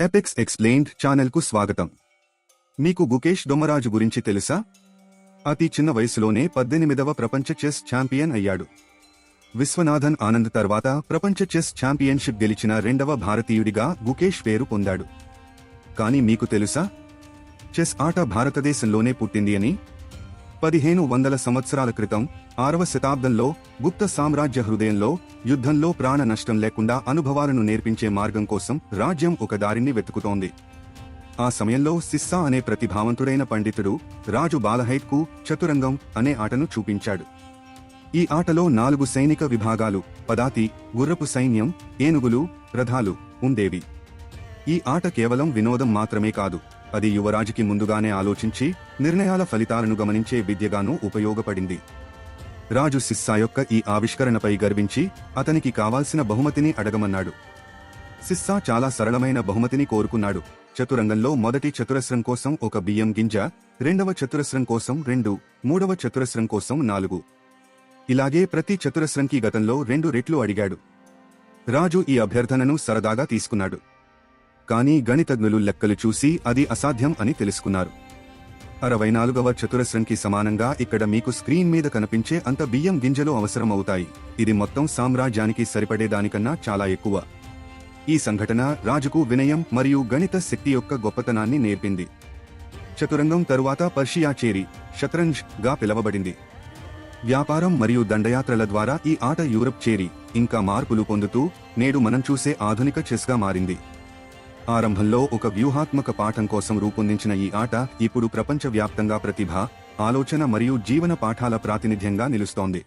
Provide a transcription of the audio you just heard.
Epics explained ఛానల్కు స్వాగతం. మీకు గుకేష్ డొమరాజు గురించి తెలుసా? అతి చిన్న వయసులోనే పద్దెనిమిదవ ప్రపంచ చెస్ ఛాంపియన్ అయ్యాడు. విశ్వనాథన్ ఆనంద్ తర్వాత ప్రపంచ చెస్ ఛాంపియన్షిప్ గెలిచిన రెండవ భారతీయుడిగా గుకేష్ పేరు పొందాడు. కానీ మీకు తెలుసా? చెస్ ఆట భారతదేశంలోనే పుట్టింది అని పదిహేను వందల సంవత్సరాల క్రితం ఆరవ శతాబ్దంలో గుప్త సామ్రాజ్య హృదయంలో యుద్ధంలో ప్రాణ నష్టం లేకుండా అనుభవాలను నేర్పించే మార్గం కోసం రాజ్యం ఒక దారిని వెతుకుతోంది. ఆ సమయంలో సిస్సా అనే ప్రతిభావంతుడైన పండితుడు రాజు బాలహైట్కు చతురంగం అనే ఆటను చూపించాడు. ఈ ఆటలో నాలుగు సైనిక విభాగాలు పదాతి గుర్రపు సైన్యం ఏనుగులు రథాలు ఉండేవి. ఈ ఆట కేవలం వినోదం మాత్రమే కాదు అది యువరాజుకి ముందుగానే ఆలోచించి నిర్ణయాల ఫలితాలను గమనించే విద్యగానూ ఉపయోగపడింది. రాజు సిస్సా యొక్క ఈ ఆవిష్కరణపై గర్వించి అతనికి కావాల్సిన బహుమతిని అడగమన్నాడు. సిస్సా చాలా సరళమైన బహుమతిని కోరుకున్నాడు. చతురంగంలో మొదటి చతురస్రం కోసం ఒక బియ్యం గింజ రెండవ చతురస్రం కోసం రెండు మూడవ చతురస్రం కోసం నాలుగు. ఇలాగే ప్రతి చతురస్రంకి గతంలో రెండు రెట్లు అడిగాడు. రాజు ఈ అభ్యర్థనను సరదాగా తీసుకున్నాడు. కానీ గణితజ్ఞులు లెక్కలు చూసి అది అసాధ్యం అని తెలుసుకున్నారు. అరవై నాలుగవ చతురస్రంకి సమానంగా ఇక్కడ మీకు స్క్రీన్ మీద కనిపించే అంత బియ్యం గింజలు అవసరం అవుతాయి ఇది మొత్తం సామ్రాజ్యానికి సరిపడే దానికన్నా చాలా ఎక్కువ. ఈ సంఘటన రాజుకు వినయం మరియు గణిత శక్తి యొక్క గొప్పతనాన్ని నేర్పింది. చతురంగం తరువాత పర్షియా చేరి షత్రంజ్గా పిలవబడింది. వ్యాపారం మరియు దండయాత్రల ద్వారా ఈ ఆట యూరప్ చేరి ఇంకా మార్పులు పొందుతూ నేడు మనం చూసే ఆధునిక చెస్గా మారింది. ఆరంభంలో ఒక వ్యూహాత్మక పాఠం కోసం రూపొందించిన ఈ ఆట ఇప్పుడు ప్రపంచవ్యాప్తంగా ప్రతిభ ఆలోచన మరియు జీవన పాఠాల ప్రాతినిధ్యంగా నిలుస్తోంది.